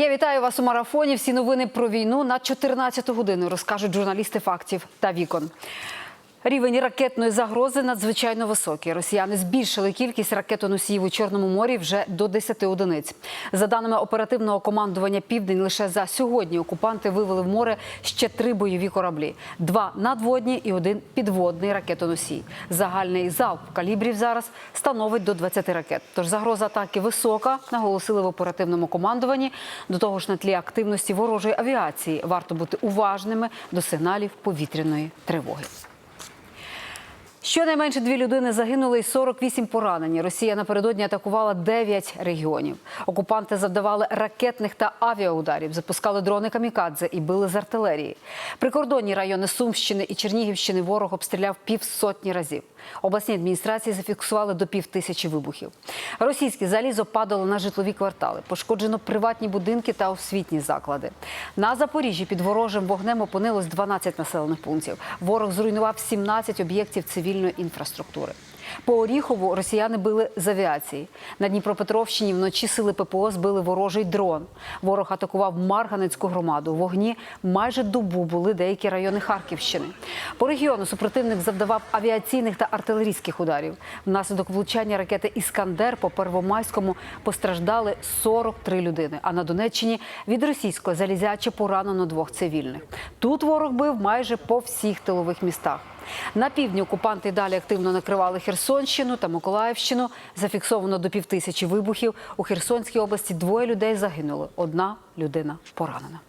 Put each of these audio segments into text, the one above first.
Я вітаю вас у марафоні. Всі новини про війну на 14 годину розкажуть журналісти фактів та вікон. Рівень ракетної загрози надзвичайно високий. Росіяни збільшили кількість ракетоносіїв у Чорному морі вже до 10 одиниць. За даними оперативного командування Південь, лише за сьогодні окупанти вивели в море ще три бойові кораблі: два надводні і один підводний ракетоносій. Загальний залп калібрів зараз становить до 20 ракет. Тож загроза атаки висока, наголосили в оперативному командуванні. До того ж, на тлі активності ворожої авіації варто бути уважними до сигналів повітряної тривоги. Щонайменше дві людини загинули і 48 поранені. Росія напередодні атакувала 9 регіонів. Окупанти завдавали ракетних та авіаударів, запускали дрони камікадзе і били з артилерії. Прикордонні райони Сумщини і Чернігівщини ворог обстріляв півсотні разів. Обласні адміністрації зафіксували до пів тисячі вибухів. Російське залізо падало на житлові квартали. Пошкоджено приватні будинки та освітні заклади. На Запоріжжі під ворожим вогнем опинилось 12 населених пунктів. Ворог зруйнував 17 об'єктів цивільної інфраструктури. По Оріхову росіяни били з авіації. На Дніпропетровщині вночі сили ППО збили ворожий дрон. Ворог атакував Марганецьку громаду. Вогні майже добу були деякі райони Харківщини. По регіону супротивник завдавав авіаційних та артилерійських ударів. Внаслідок влучання ракети Іскандер по Первомайському постраждали 43 людини. А на Донеччині від російського залізяча поранено двох цивільних. Тут ворог бив майже по всіх тилових містах. На півдні окупанти далі активно накривали Херсонщину та Миколаївщину. Зафіксовано до півтисячі вибухів. У Херсонській області двоє людей загинули. Одна людина поранена.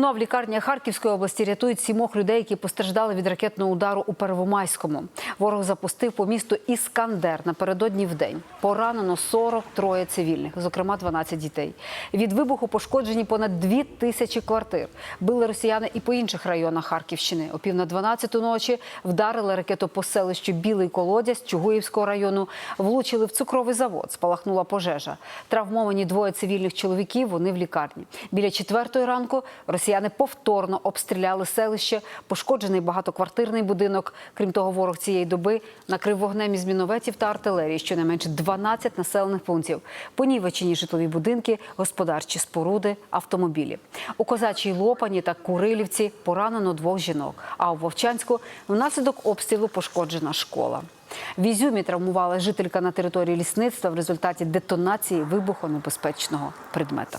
Ну а в лікарні Харківської області рятують сімох людей, які постраждали від ракетного удару у Первомайському. Ворог запустив по місту Іскандер напередодні в день. Поранено 43 цивільних, зокрема 12 дітей. Від вибуху пошкоджені понад 2 тисячі квартир. Били росіяни і по інших районах Харківщини. О пів на 12 ночі вдарили ракету по селищу Білий Колодязь Чугуївського району. Влучили в цукровий завод. Спалахнула пожежа. Травмовані двоє цивільних чоловіків. Вони в лікарні. Біля четвертої ранку росіяни повторно обстріляли селище, пошкоджений багатоквартирний будинок. Крім того, ворог цієї доби накрив вогнем із мінометів та артилерії щонайменше 12 населених пунктів. Понівечені житлові будинки, господарчі споруди, автомобілі. У Козачій Лопані та Курилівці поранено двох жінок. А у Вовчанську внаслідок обстрілу пошкоджена школа. В Ізюмі травмувала жителька на території лісництва в результаті детонації вибухонебезпечного предмета.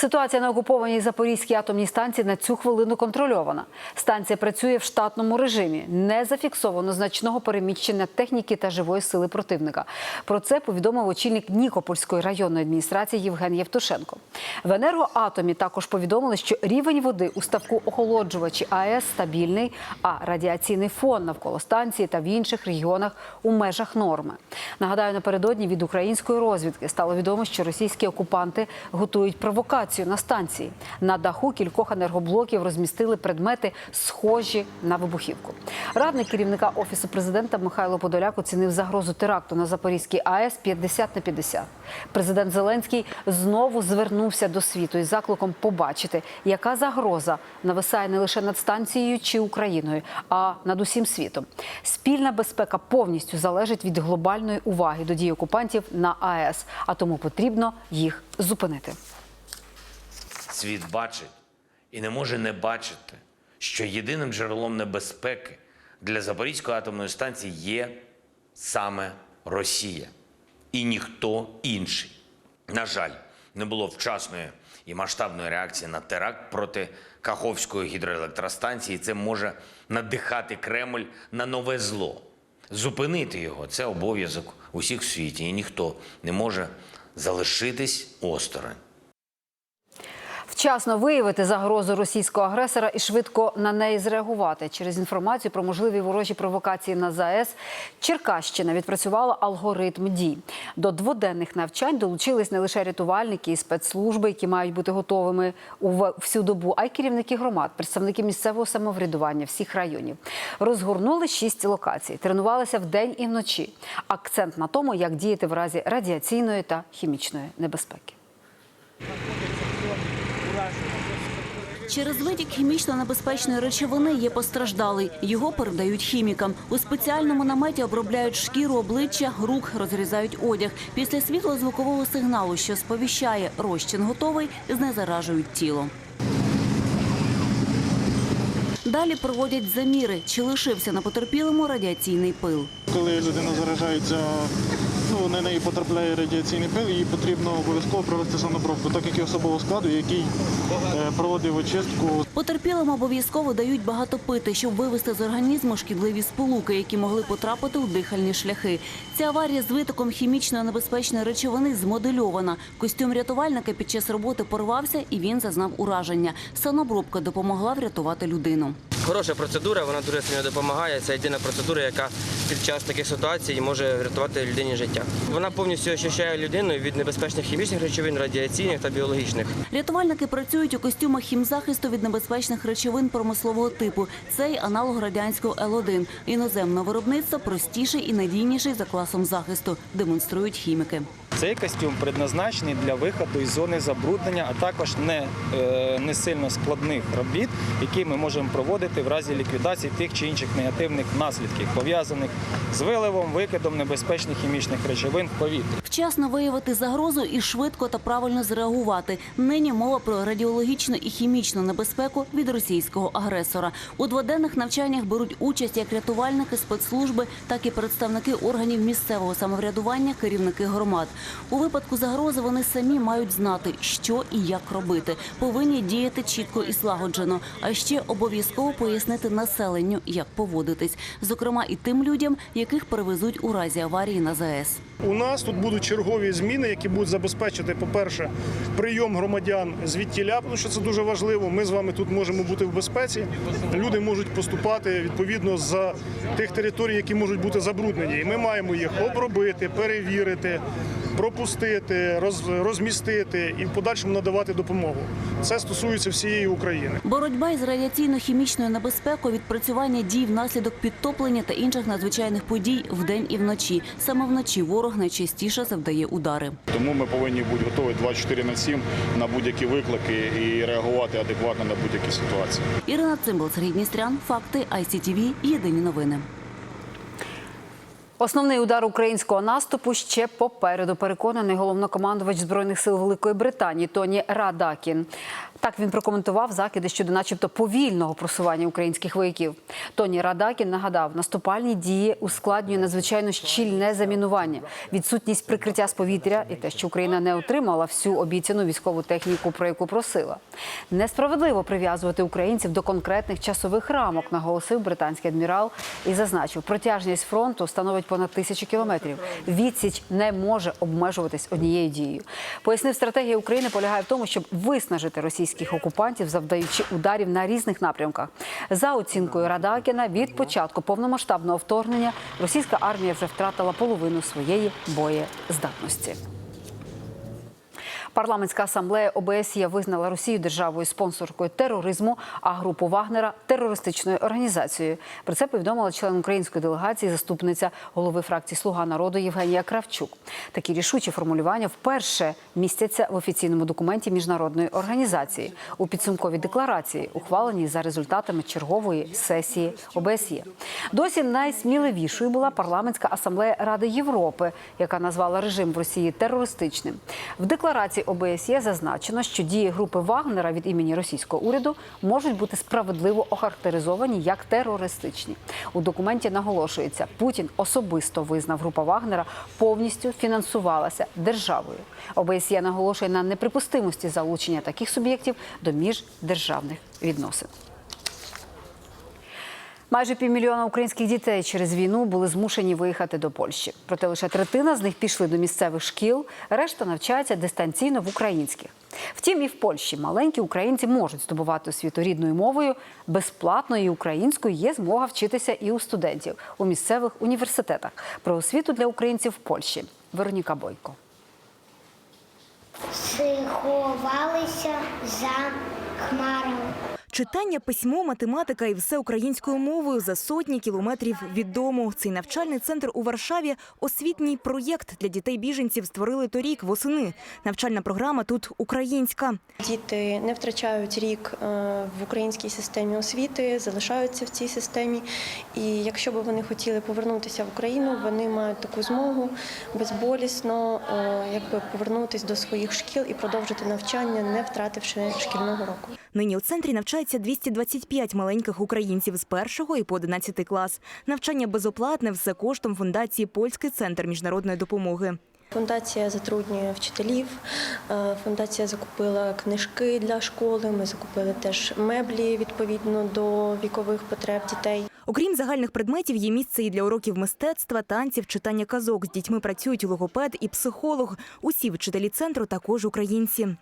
Ситуація на окупованій Запорізькій атомній станції на цю хвилину контрольована. Станція працює в штатному режимі. Не зафіксовано значного переміщення техніки та живої сили противника. Про це повідомив очільник Нікопольської районної адміністрації Євген Євтушенко. В енергоатомі також повідомили, що рівень води у ставку охолоджувачі АЕС стабільний, а радіаційний фон навколо станції та в інших регіонах у межах норми. Нагадаю, напередодні від української розвідки стало відомо, що російські окупанти готують провокацію на станції. На даху кількох енергоблоків розмістили предмети, схожі на вибухівку. Радник керівника офісу президента Михайло Подоляк оцінив загрозу теракту на Запорізькій АЕС 50 на 50. Президент Зеленський знову звернувся до світу із закликом побачити, яка загроза нависає не лише над станцією чи Україною, а над усім світом. Спільна безпека повністю залежить від глобальної уваги до дій окупантів на АЕС, а тому потрібно їх зупинити. Світ бачить і не може не бачити, що єдиним джерелом небезпеки для Запорізької атомної станції є саме Росія і ніхто інший. На жаль, не було вчасної і масштабної реакції на теракт проти Каховської гідроелектростанції. Це може надихати Кремль на нове зло. Зупинити його це обов'язок усіх в світі, і ніхто не може залишитись осторонь. Вчасно виявити загрозу російського агресора і швидко на неї зреагувати. Через інформацію про можливі ворожі провокації на ЗАЕС Черкащина відпрацювала алгоритм дій. До дводенних навчань долучились не лише рятувальники і спецслужби, які мають бути готовими у всю добу, а й керівники громад, представники місцевого самоврядування всіх районів. Розгорнули шість локацій, тренувалися вдень і вночі. Акцент на тому, як діяти в разі радіаційної та хімічної небезпеки. Через витік хімічно небезпечної речовини є постраждалий. Його передають хімікам. У спеціальному наметі обробляють шкіру, обличчя, рук, розрізають одяг. Після світлозвукового сигналу, що сповіщає розчин готовий, знезаражують тіло. Далі проводять заміри, чи лишився на потерпілому радіаційний пил. Коли людина заражається, ну на неї потрапляє радіаційний пил, їй потрібно обов'язково провести санобробку, так як і особового складу, який е, проводив очистку Потерпілим обов'язково дають багато пити, щоб вивести з організму шкідливі сполуки, які могли потрапити у дихальні шляхи. Ця аварія з витоком хімічної небезпечної речовини змодельована. Костюм рятувальника під час роботи порвався і він зазнав ураження. Санобробка допомогла врятувати людину. Хороша процедура, вона дуже сильно допомагає. Це єдина процедура, яка під час таких ситуацій може врятувати людині життя. Вона повністю очищає людину від небезпечних хімічних речовин, радіаційних та біологічних. Рятувальники працюють у костюмах хімзахисту від небезпечних речовин промислового типу. Цей аналог радянського Л-1. Іноземного виробництва простіший і надійніший за класом захисту, демонструють хіміки. Цей костюм предназначений для виходу із зони забруднення, а також не, е, не сильно складних робіт, які ми можемо проводити в разі ліквідації тих чи інших негативних наслідків, пов'язаних з виливом, викидом небезпечних хімічних речовин в повітря. Вчасно виявити загрозу і швидко та правильно зреагувати. Нині мова про радіологічну і хімічну небезпеку від російського агресора. У дводенних навчаннях беруть участь як рятувальники спецслужби, так і представники органів місцевого самоврядування, керівники громад. У випадку загрози вони самі мають знати, що і як робити. Повинні діяти чітко і злагоджено. А ще обов'язково пояснити населенню, як поводитись, зокрема і тим людям, яких перевезуть у разі аварії на ЗАЕС. У нас тут будуть чергові зміни, які будуть забезпечити, по-перше, прийом громадян звідтіля, тому що це дуже важливо. Ми з вами тут можемо бути в безпеці. Люди можуть поступати відповідно з тих територій, які можуть бути забруднені. І ми маємо їх обробити, перевірити, пропустити, роз- розмістити і в подальшому надавати допомогу. Це стосується всієї України. Боротьба із радіаційно-хімічною небезпекою, відпрацювання дій внаслідок підтоплення та інших надзвичайних подій вдень і вночі. Саме вночі ворог найчастіше завдає удари. Тому ми повинні бути готові 24 на 7 на будь-які виклики і реагувати адекватно на будь-які ситуації. Ірина Цимбал, Сергій Дністрян, факти ICTV, Єдині новини. Основний удар українського наступу ще попереду. Переконаний головнокомандувач збройних сил Великої Британії Тоні Радакін. Так він прокоментував закиди щодо, начебто, повільного просування українських вояків. Тоні Радакін нагадав, наступальні дії ускладнює надзвичайно щільне замінування, відсутність прикриття з повітря і те, що Україна не отримала всю обіцяну військову техніку, про яку просила. Несправедливо прив'язувати українців до конкретних часових рамок, наголосив британський адмірал і зазначив, протяжність фронту становить понад тисячі кілометрів. Відсіч не може обмежуватись однією дією. Пояснив, стратегія України полягає в тому, щоб виснажити російських окупантів, завдаючи ударів на різних напрямках. За оцінкою Радакіна, від початку повномасштабного вторгнення російська армія вже втратила половину своєї боєздатності. Парламентська асамблея ОБСЄ визнала Росію державою спонсоркою тероризму, а групу Вагнера терористичною організацією. Про це повідомила член української делегації, заступниця голови фракції Слуга народу Євгенія Кравчук. Такі рішучі формулювання вперше містяться в офіційному документі міжнародної організації у підсумковій декларації, ухваленій за результатами чергової сесії ОБСЄ. Досі найсміливішою була парламентська асамблея Ради Європи, яка назвала режим в Росії терористичним. В декларації ОБСЄ зазначено, що дії групи Вагнера від імені російського уряду можуть бути справедливо охарактеризовані як терористичні. У документі наголошується, Путін особисто визнав група Вагнера повністю фінансувалася державою. ОБСЄ наголошує на неприпустимості залучення таких суб'єктів до міждержавних відносин. Майже півмільйона українських дітей через війну були змушені виїхати до Польщі. Проте лише третина з них пішли до місцевих шкіл, решта навчаються дистанційно в українських. Втім, і в Польщі маленькі українці можуть здобувати освіту рідною мовою. Безплатно українською є змога вчитися і у студентів у місцевих університетах. Про освіту для українців в Польщі. Вероніка Бойко. сховалися за хмарами. Читання, письмо, математика і все українською мовою за сотні кілометрів від дому. Цей навчальний центр у Варшаві – освітній проєкт для дітей-біженців створили торік восени. Навчальна програма тут українська. Діти не втрачають рік е, в українській системі освіти, залишаються в цій системі. І якщо б вони хотіли повернутися в Україну, вони мають таку змогу безболісно е, якби повернутися до своїх шкіл і продовжити навчання, не втративши шкільного року. Нині у центрі навчається 225 маленьких українців з першого і по 11 клас. Навчання безоплатне, все коштом фундації Польський центр міжнародної допомоги. Фундація затруднює вчителів. е, Фундація закупила книжки для школи. Ми закупили теж меблі відповідно до вікових потреб дітей. Окрім загальних предметів, є місце і для уроків мистецтва, танців, читання казок. З дітьми працюють логопед і психолог. Усі вчителі центру також українці.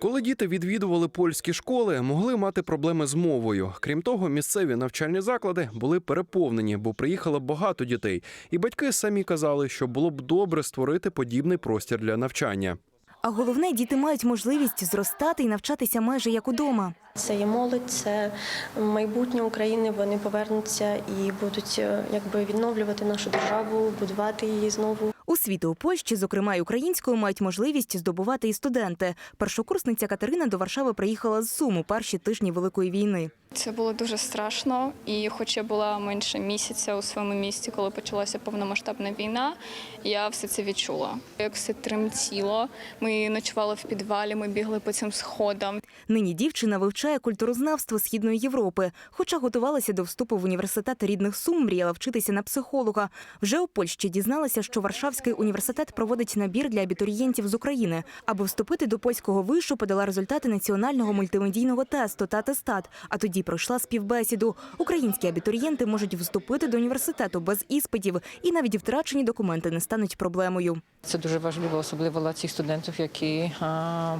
Коли діти відвідували польські школи, могли мати проблеми з мовою. Крім того, місцеві навчальні заклади були переповнені, бо приїхало багато дітей. І батьки самі казали, що було б добре створити подібний простір для навчання. А головне, діти мають можливість зростати і навчатися майже як удома. Це є молодь, це майбутнє України. Вони повернуться і будуть е, якби відновлювати нашу державу, будувати її знову. Освіту у Польщі, зокрема й українською, мають можливість здобувати і студенти. Першокурсниця Катерина до Варшави приїхала з Сум у перші тижні Великої війни. Це було дуже страшно, і хоч я була менше місяця у своєму місті, коли почалася повномасштабна війна, я все це відчула. Як все тремтіло. Ми ночували в підвалі, ми бігли по цим сходам. Нині дівчина вивчає культурознавство Східної Європи. Хоча готувалася до вступу в університет рідних Сум, мріяла вчитися на психолога. Вже у Польщі дізналася, що Варшавський університет проводить набір для абітурієнтів з України. Аби вступити до польського вишу, подала результати національного мультимедійного тесту та атестат. А тоді пройшла співбесіду. Українські абітурієнти можуть вступити до університету без іспитів, і навіть втрачені документи не стануть проблемою. Це дуже важливо, особливо для цих студентів, які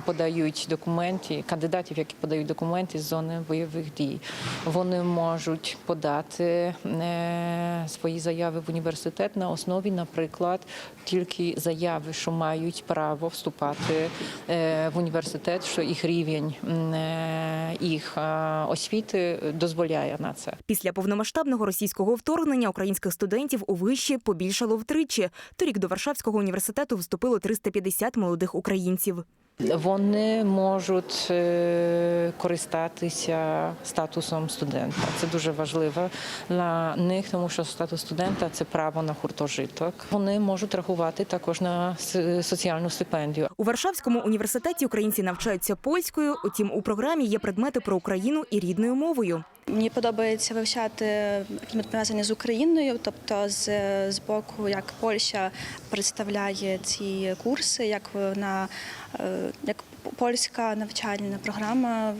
подають документи, кандидатів, які подають документи з зони бойових дій. Вони можуть подати е, свої заяви в університет на основі, наприклад, тільки заяви, що мають право вступати е, в університет, що їх рівень е, їх освіти дозволяє на це. Після повномасштабного російського вторгнення українських студентів у виші побільшало втричі. Торік до Варшавського університету вступило 350 молодих українців. Вони можуть е, користатися статусом студента. Це дуже важливо для них, тому що статус студента це право на гуртожиток. Вони можуть рахувати також на соціальну стипендію. У Варшавському університеті українці навчаються польською. Утім, у програмі є предмети про Україну і рідною мовою. Мені подобається вивчати пов'язані з Україною, тобто з, з боку, як Польща представляє ці курси, як вона е, як польська навчальна програма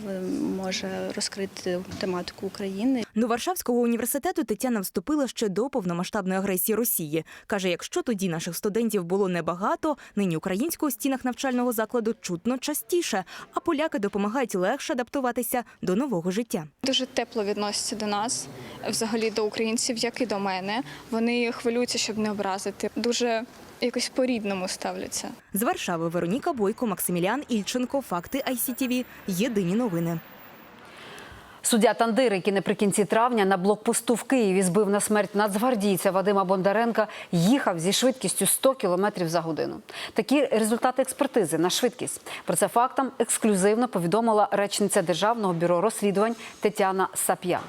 може розкрити тематику України. До Варшавського університету Тетяна вступила ще до повномасштабної агресії Росії. Каже, якщо тоді наших студентів було небагато, нині українську у стінах навчального закладу чутно частіше, а поляки допомагають легше адаптуватися до нового життя. Дуже тепло відносяться до нас, взагалі до українців, як і до мене. Вони хвилюються, щоб не образити. Дуже якось по-рідному ставляться. З Варшави Вероніка Бойко, Максимілян Ільченко. Факти ICTV. Єдині новини. Суддя Тандир, який наприкінці травня на блокпосту в Києві збив на смерть нацгвардійця Вадима Бондаренка, їхав зі швидкістю 100 км за годину. Такі результати експертизи на швидкість. Про це фактам ексклюзивно повідомила речниця Державного бюро розслідувань Тетяна Сап'ян.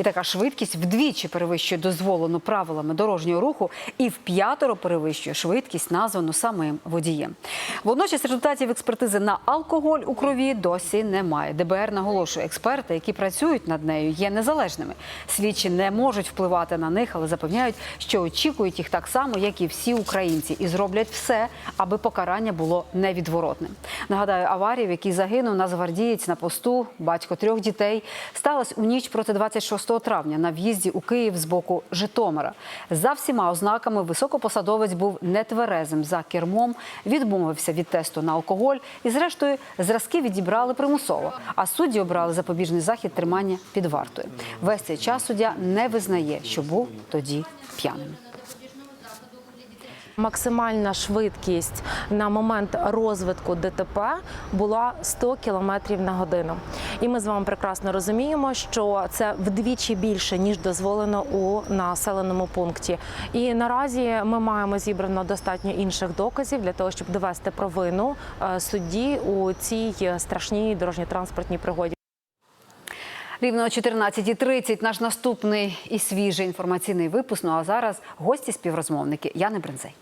І така швидкість вдвічі перевищує дозволену правилами дорожнього руху і вп'ятеро перевищує швидкість, названу самим водієм. Водночас результатів експертизи на алкоголь у крові досі немає. ДБР наголошує, експерти, які працюють над нею, є незалежними. Слідчі не можуть впливати на них, але запевняють, що очікують їх так само, як і всі українці, і зроблять все, аби покарання було невідворотним. Нагадаю, аварія, в якій загинув нацгвардієць на посту, батько трьох дітей, сталася у ніч проти 26 травня на в'їзді у Київ з боку Житомира. За всіма ознаками високопосадовець був нетверезим за кермом, відмовився від тесту на алкоголь і, зрештою, зразки відібрали примусово. А судді обрали запобіжний захід тримання під вартою. Весь цей час суддя не визнає, що був тоді п'яним. Максимальна швидкість на момент розвитку ДТП була 100 км на годину. І ми з вами прекрасно розуміємо, що це вдвічі більше ніж дозволено у населеному пункті. І наразі ми маємо зібрано достатньо інших доказів для того, щоб довести провину е, судді у цій страшній дорожньо-транспортній пригоді. Рівно о 14.30 наш наступний і свіжий інформаційний випуск. Ну а зараз гості співрозмовники Яни Брензей.